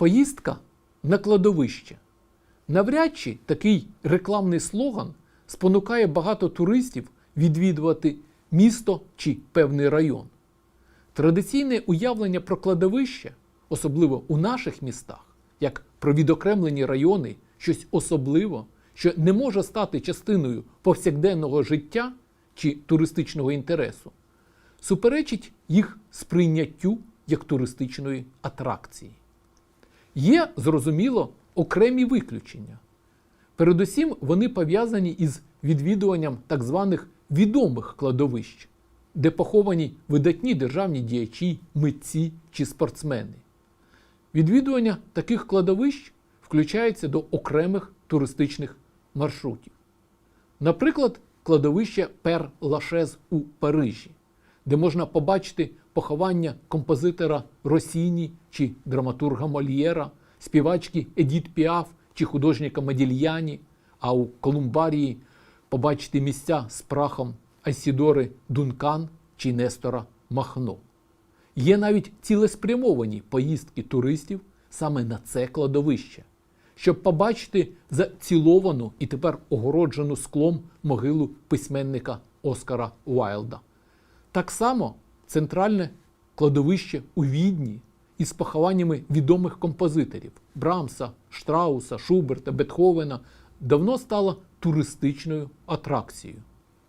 Поїздка на кладовище. Навряд чи такий рекламний слоган спонукає багато туристів відвідувати місто чи певний район. Традиційне уявлення про кладовище, особливо у наших містах, як про відокремлені райони, щось особливо, що не може стати частиною повсякденного життя чи туристичного інтересу, суперечить їх сприйняттю як туристичної атракції. Є, зрозуміло, окремі виключення. Передусім, вони пов'язані із відвідуванням так званих відомих кладовищ, де поховані видатні державні діячі, митці чи спортсмени. Відвідування таких кладовищ включається до окремих туристичних маршрутів. Наприклад, кладовище Пер Лашез у Парижі, де можна побачити поховання композитора Росіні чи драматурга Мольєра, співачки Едіт Піаф чи художника Модільяні, а у Колумбарії побачити місця з прахом Айсідори Дункан чи Нестора Махно. Є навіть цілеспрямовані поїздки туристів саме на це кладовище, щоб побачити заціловану і тепер огороджену склом могилу письменника Оскара Уайлда. Так само центральне кладовище у Відні із похованнями відомих композиторів Брамса, Штрауса, Шуберта, Бетховена давно стало туристичною атракцією.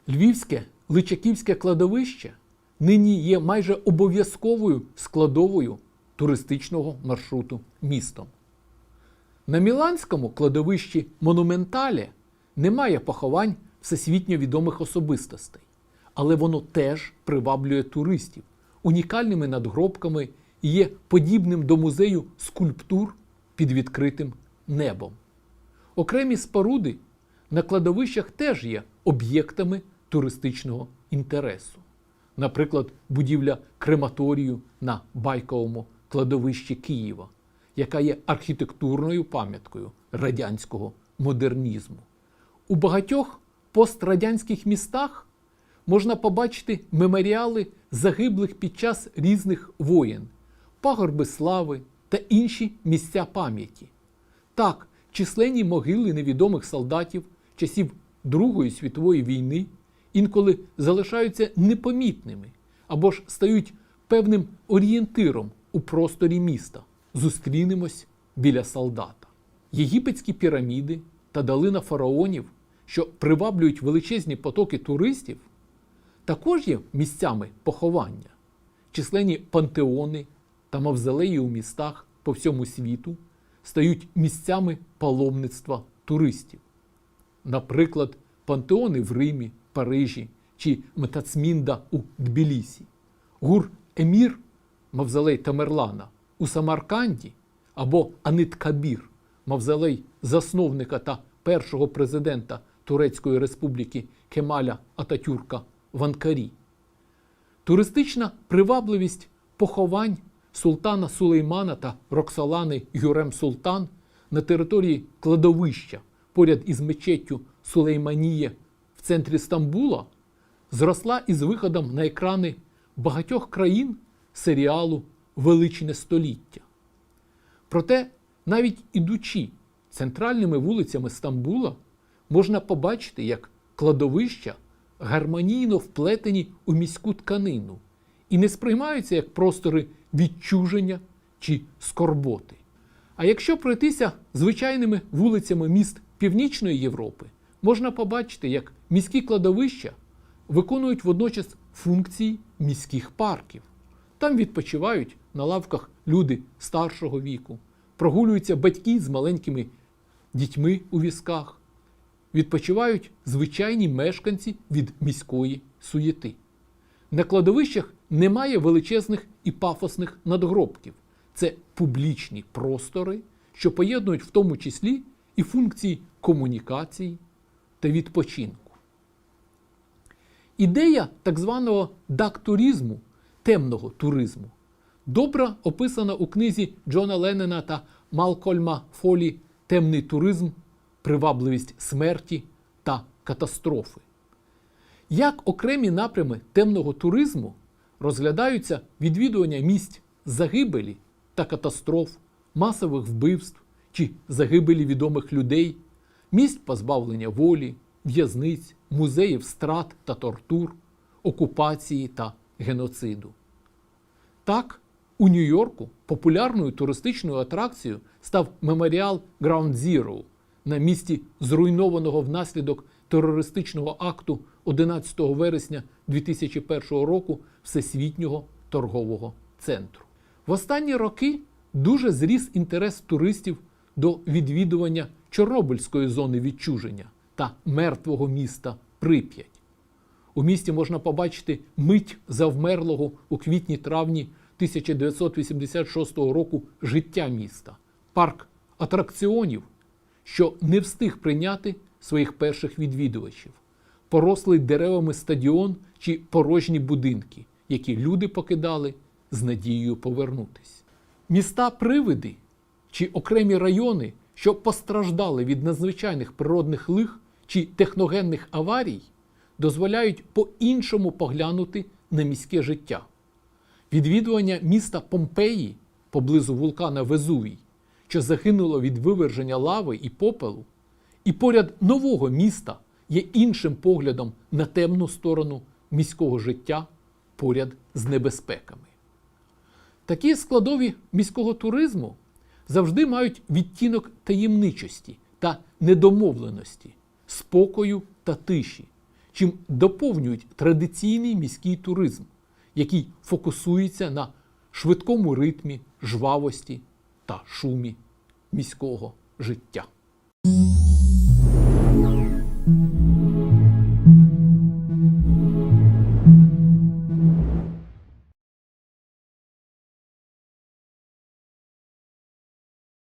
Львівське Личаківське кладовище нині є майже обов'язковою складовою туристичного маршруту містом. На Міланському кладовищі Монументалі немає поховань всесвітньо відомих особистостей, але воно теж приваблює туристів унікальними надгробками є подібним до музею скульптур під відкритим небом. Окремі споруди на кладовищах теж є об'єктами туристичного інтересу. Наприклад, будівля крематорію на Байковому кладовищі Києва, яка є архітектурною пам'яткою радянського модернізму. У багатьох пострадянських містах можна побачити меморіали загиблих під час різних воєн, пагорби слави та інші місця пам'яті. Так, численні могили невідомих солдатів часів Другої світової війни інколи залишаються непомітними або ж стають певним орієнтиром у просторі міста. Зустрінемось біля солдата. Єгипетські піраміди та долина фараонів, що приваблюють величезні потоки туристів, також є місцями поховання. Численні пантеони та мавзолеї у містах по всьому світу стають місцями паломництва туристів. Наприклад, пантеони в Римі, Парижі чи Метацмінда у Тбілісі, гур Емір, мавзолей Тамерлана у Самарканді або Аниткабір, мавзолей засновника та першого президента Турецької республіки Кемаля Ататюрка в Анкарі. Туристична привабливість поховань султана Сулеймана та Роксолани Юрем Султан на території кладовища поряд із мечеттю Сулейманія в центрі Стамбула зросла із виходом на екрани багатьох країн серіалу Величне століття. Проте, навіть ідучи центральними вулицями Стамбула, можна побачити, як кладовища гармонійно вплетені у міську тканину і не сприймаються як простори відчуження чи скорботи. А якщо пройтися звичайними вулицями міст Північної Європи, можна побачити, як міські кладовища виконують водночас функції міських парків. Там відпочивають на лавках люди старшого віку, прогулюються батьки з маленькими дітьми у візках, відпочивають звичайні мешканці від міської суєти. На кладовищах немає величезних і пафосних надгробків. Це публічні простори, що поєднують в тому числі і функції комунікації та відпочинку. Ідея так званого дактуризму, темного туризму, добре описана у книзі Джона Леннена та Малкольма Фолі Темний туризм, привабливість смерті та катастрофи. Як окремі напрями темного туризму розглядаються відвідування місць загибелі та катастроф, масових вбивств чи загибелі відомих людей, місць позбавлення волі, в'язниць, музеїв страт та тортур, окупації та геноциду. Так, у Нью-Йорку популярною туристичною атракцією став меморіал Ground Zero на місці зруйнованого внаслідок терористичного акту 11 вересня 2001 року Всесвітнього торгового центру. В останні роки дуже зріс інтерес туристів до відвідування Чорнобильської зони відчуження та мертвого міста Прип'ять. У місті можна побачити мить завмерлого у квітні-травні 1986 року життя міста, парк атракціонів, що не встиг прийняти своїх перших відвідувачів, порослий деревами стадіон чи порожні будинки, які люди покидали з надією повернутись. Міста привиди чи окремі райони, що постраждали від надзвичайних природних лих чи техногенних аварій, дозволяють по-іншому поглянути на міське життя. Відвідування міста Помпеї поблизу вулкана Везувій, що загинуло від виверження лави і попелу, і поряд нового міста є іншим поглядом на темну сторону міського життя поряд з небезпеками. Такі складові міського туризму завжди мають відтінок таємничості та недомовленості, спокою та тиші, чим доповнюють традиційний міський туризм, який фокусується на швидкому ритмі, жвавості та шумі міського життя.